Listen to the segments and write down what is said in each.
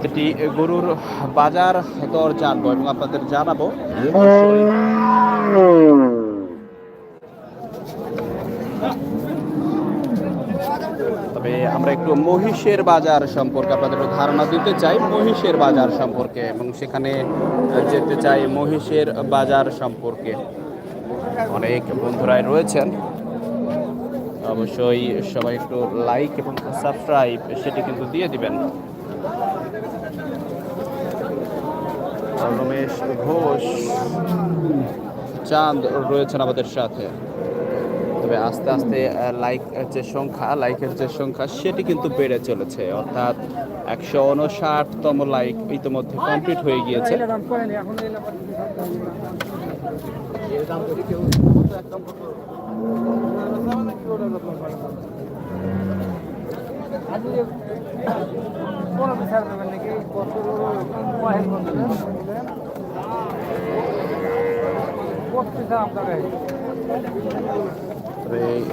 প্রতিটি গরুর বাজার দর জানব এবং আপনাদের জানাব। তবে আমরা একটু মহিষের বাজার সম্পর্কে আপনাদের ধারণা দিতে চাই, মহিষের বাজার সম্পর্কে, এবং সেখানে যেতে চাই মহিষের বাজার সম্পর্কে। অনেক বন্ধুরাই রয়েছেন। অবশ্যই সবাই একটু লাইক এবং সাবস্ক্রাইব সেটি কিন্তু দিয়ে দিবেন। রমেশ ঘোষ। চাঁদ রয়েছেন আমাদের সাথে। তবে আস্তে আস্তে লাইক যে সংখ্যা লাইকের যে সংখ্যা, সেটি কিন্তু বেড়ে চলেছে। অর্থাৎ একশো উনষাটতম লাইক ইতিমধ্যে কমপ্লিট হয়ে গিয়েছে।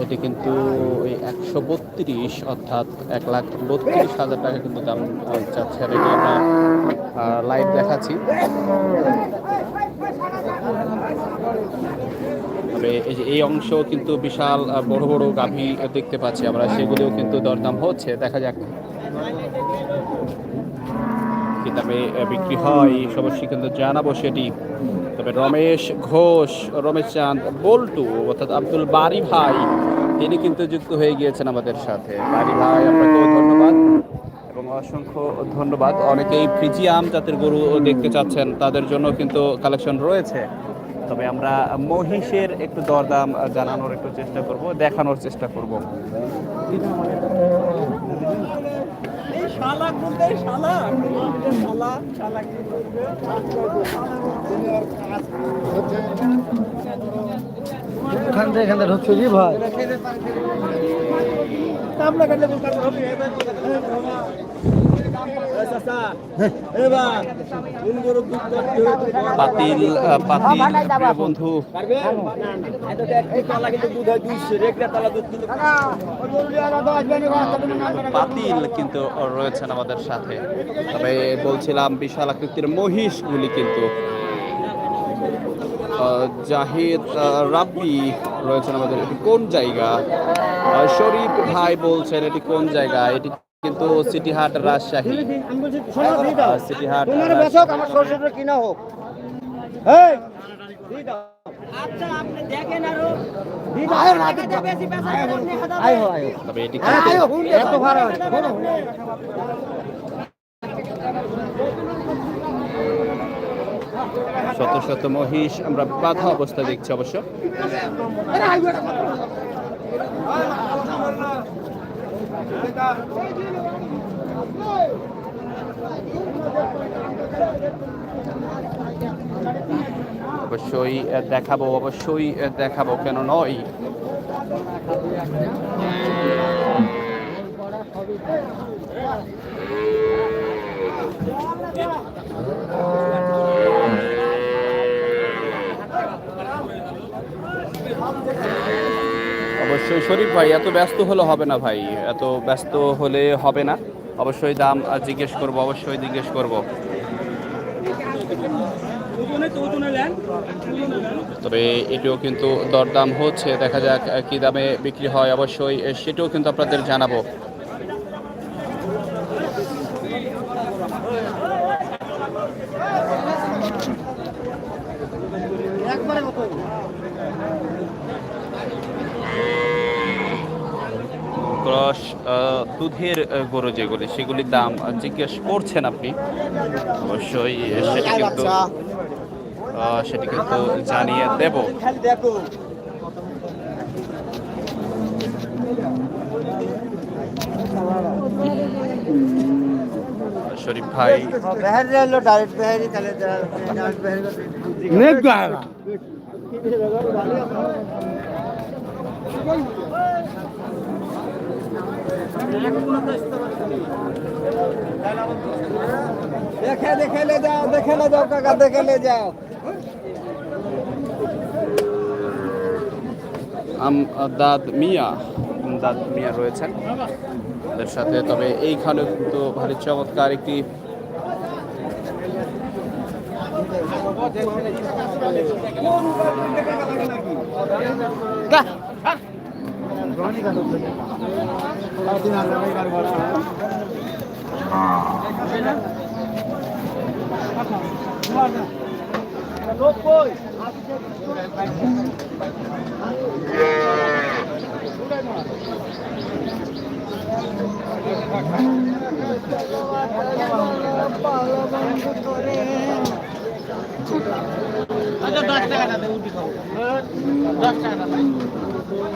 এটি কিন্তু ওই একশো বত্রিশ অর্থাৎ এক লাখ বত্রিশ হাজার টাকা কিন্তু দাম চাচ্ছে আর এটি আমরা লাইভ দেখাচ্ছি। তবে এই যে এই অংশ কিন্তু বিশাল বড় বড় গাভী দেখতে পাচ্ছি আমরা। সেগুলিও কিন্তু দরদাম হচ্ছে। দেখা যাক। কি দামে বিক্রি হয় অবশ্যই কিন্তু জানাব সেটি। তবে রমেশ ঘোষ, রমেশ চাঁদ, বল্টু, অর্থাৎ আব্দুল বারি ভাই, তিনি কিন্তু যুক্ত হয়ে গিয়েছেন আমাদের সাথে। বারি ভাই, আপনাকেও ধন্যবাদ এবং অসংখ্য ধন্যবাদ। অনেকেই ফ্রিজিয়াম জাতের গরু দেখতে চাচ্ছেন। তাদের জন্য কিন্তু কালেকশন রয়েছে। তবে আমরা মহিষের একটু দরদাম জানানোর একটু চেষ্টা করব দেখানোর চেষ্টা করব। এখান থেকে এখান থেকে ঢুকছো ভাই? পাতিল পাতিল বন্ধু। পাতিল কিন্তু রয়েছেন আমাদের সাথে। তবে বলছিলাম, বিশাল আকৃতির মহিষগুলি কিন্তু জাহিদ রাব্বি রয়েছেন আমাদের। এটি কোন জায়গা? শরীফ ভাই বলছেন, এটি কোন জায়গা? এটি কিন্তু সিটি হাট রাজশাহী। সিটি হাট কিনা হোক। আচ্ছা তবে এটি শত শত মহিষ আমরা বাধা অবস্থা দেখছি অবশ্য। অবশ্যই দেখাবো অবশ্যই দেখাবো কেন নয়। শরীফ ভাই, এত ব্যস্ত হলে হবে না ভাই। এত ব্যস্ত হলে হবে না। অবশ্যই দাম জিজ্ঞেস করব, অবশ্যই জিজ্ঞেস করব। তবে এটিও কিন্তু দরদাম হচ্ছে। দেখা যাক কি দামে বিক্রি হয়। অবশ্যই সেটিও কিন্তু আপনাদের জানাব। ক্রস দুধের গরু যেগুলি সেগুলির দাম জিজ্ঞেস করছেন আপনি? অবশ্যই সেটি কিন্তু সেটি কিন্তু জানিয়ে দেব। খালি শরীফ ভাই ডাইরেক্ট দেখে দেখেলে যাও দেখেলে যাও কাকা দেখেলে যাও। দাদ মিয়া দাদ মিয়া রয়েছেন তাদের সাথে। তবে এইখানে তো ভারী চমৎকার একটি কা আচ্ছা দশ টাকাটা দেবো দশ টাকাটা Thank